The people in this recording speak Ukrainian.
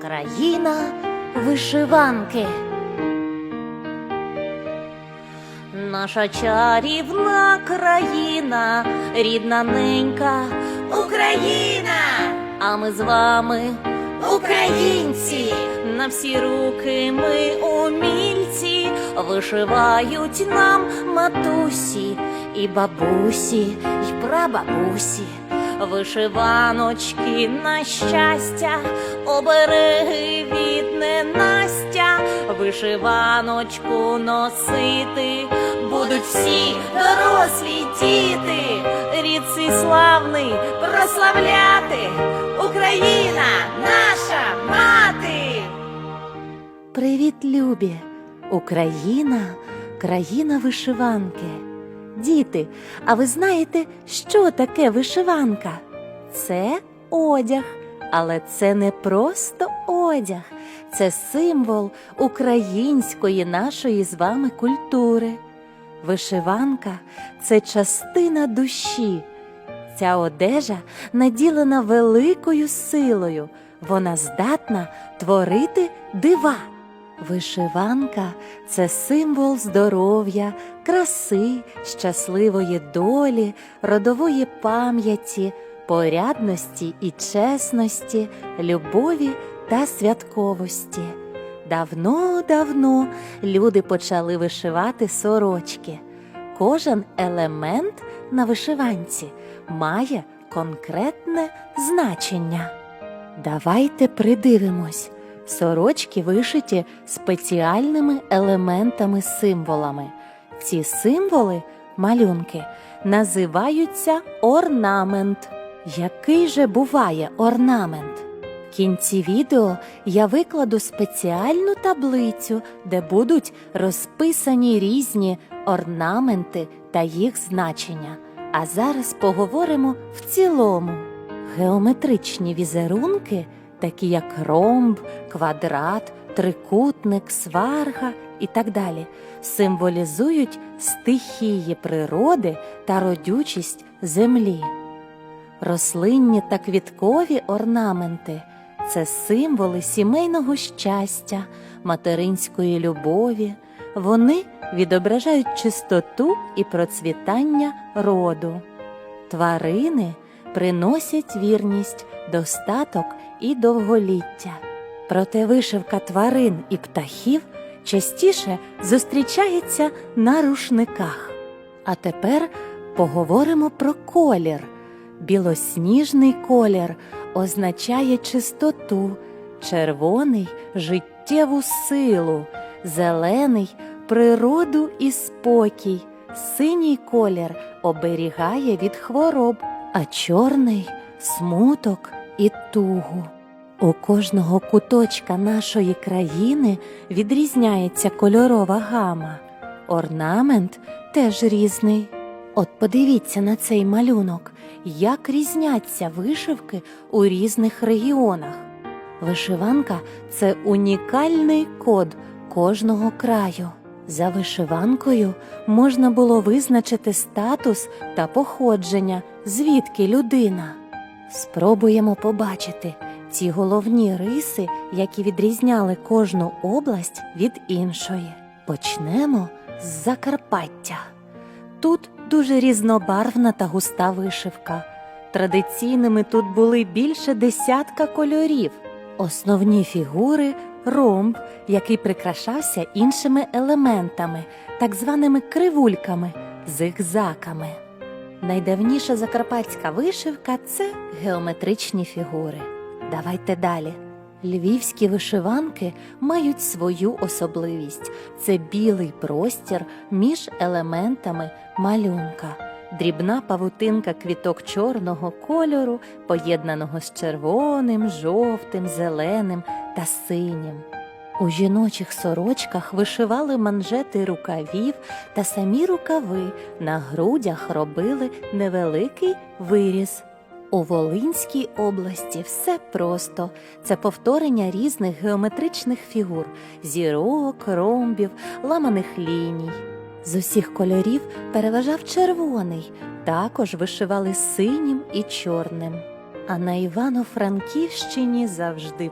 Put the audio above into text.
Країна вишиванки. Наша чарівна країна, рідна ненька Україна. А ми з вами українці. На всі руки ми умільці, вишивають нам матусі і бабусі, і прабабусі. Вишиваночки на щастя, обереги від ненастя, вишиваночку носити будуть всі дорослі діти, рід свій славний прославляти. Україна наша мати. Привіт, любі! Україна країна вишиванки. Діти, а ви знаєте, що таке вишиванка? Це одяг, але це не просто одяг, це символ української нашої з вами культури. Вишиванка це частина душі. Ця одежа наділена великою силою. Вона здатна творити дива. Вишиванка це символ здоров'я, краси, щасливої долі, родової пам'яті, порядності і чесності, любові та святковості. Давно-давно люди почали вишивати сорочки. Кожен елемент на вишиванці має конкретне значення. Давайте придивимось. Сорочки вишиті спеціальними елементами символами. Ці символи, малюнки, називаються орнамент. Який же буває орнамент? В кінці відео я викладу спеціальну таблицю, де будуть розписані різні орнаменти та їх значення. А зараз поговоримо в цілому. Геометричні візерунки, такі як ромб, квадрат, трикутник, сварга і так далі, символізують стихії природи та родючість землі. Рослинні та квіткові орнаменти це символи сімейного щастя, материнської любові. Вони відображають чистоту і процвітання роду. Тварини приносять вірність, достаток і довголіття. Проте вишивка тварин і птахів частіше зустрічається на рушниках. А тепер поговоримо про колір. Білосніжний колір означає чистоту, червоний життєву силу, зелений природу і спокій, синій колір оберігає від хвороб, а чорний смуток і тугу. У кожного куточка нашої країни відрізняється кольорова гама. Орнамент теж різний. От подивіться на цей малюнок, як різняться вишивки у різних регіонах. Вишиванка це унікальний код кожного краю. За вишиванкою можна було визначити статус та походження, звідки людина. Спробуємо побачити ці головні риси, які відрізняли кожну область від іншої. Почнемо з Закарпаття. Тут дуже різнобарвна та густа вишивка. Традиційними тут були більше десятка кольорів. Основні фігури ромб, який прикрашався іншими елементами, так званими кривульками, зигзаками. Найдавніша закарпатська вишивка це геометричні фігури. Давайте далі. Львівські вишиванки мають свою особливість це білий простір між елементами малюнка, дрібна павутинка квіток чорного кольору, поєднаного з червоним, жовтим, зеленим та синім. У жіночих сорочках вишивали манжети рукавів та самі рукави на грудях робили невеликий виріз. У Волинській області все просто це повторення різних геометричних фігур, зірок, ромбів, ламаних ліній. З усіх кольорів переважав червоний, також вишивали синім і чорним. А на Івано-Франківщині завжди.